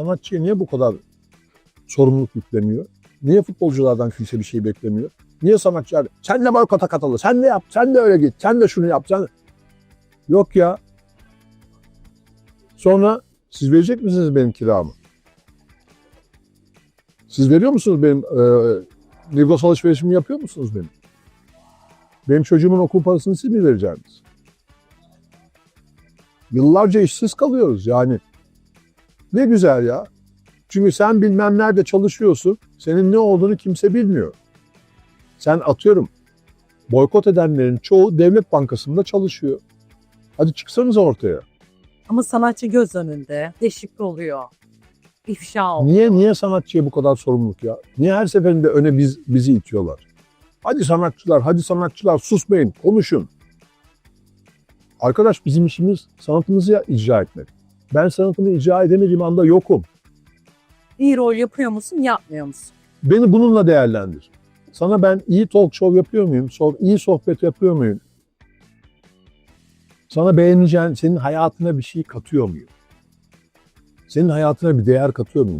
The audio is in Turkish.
sanatçıya niye bu kadar sorumluluk yükleniyor? Niye futbolculardan kimse bir şey beklemiyor? Niye sanatçılar sen de boykota katıl, sen de yap, sen de öyle git, sen de şunu yap, sen Yok ya. Sonra siz verecek misiniz benim kiramı? Siz veriyor musunuz benim e, Migros alışverişimi yapıyor musunuz benim? Benim çocuğumun okul parasını siz mi vereceksiniz? Yıllarca işsiz kalıyoruz yani. Ne güzel ya. Çünkü sen bilmem nerede çalışıyorsun. Senin ne olduğunu kimse bilmiyor. Sen atıyorum boykot edenlerin çoğu devlet bankasında çalışıyor. Hadi çıksanız ortaya. Ama sanatçı göz önünde deşifre oluyor. İfşa oluyor. Niye niye sanatçıya bu kadar sorumluluk ya? Niye her seferinde öne biz bizi itiyorlar? Hadi sanatçılar, hadi sanatçılar susmayın, konuşun. Arkadaş bizim işimiz sanatımızı icra etmek. Ben sanatımı icra edemediğim anda yokum. İyi rol yapıyor musun, yapmıyor musun? Beni bununla değerlendir. Sana ben iyi talk show yapıyor muyum? İyi sohbet yapıyor muyum? Sana beğeneceğin, senin hayatına bir şey katıyor muyum? Senin hayatına bir değer katıyor muyum?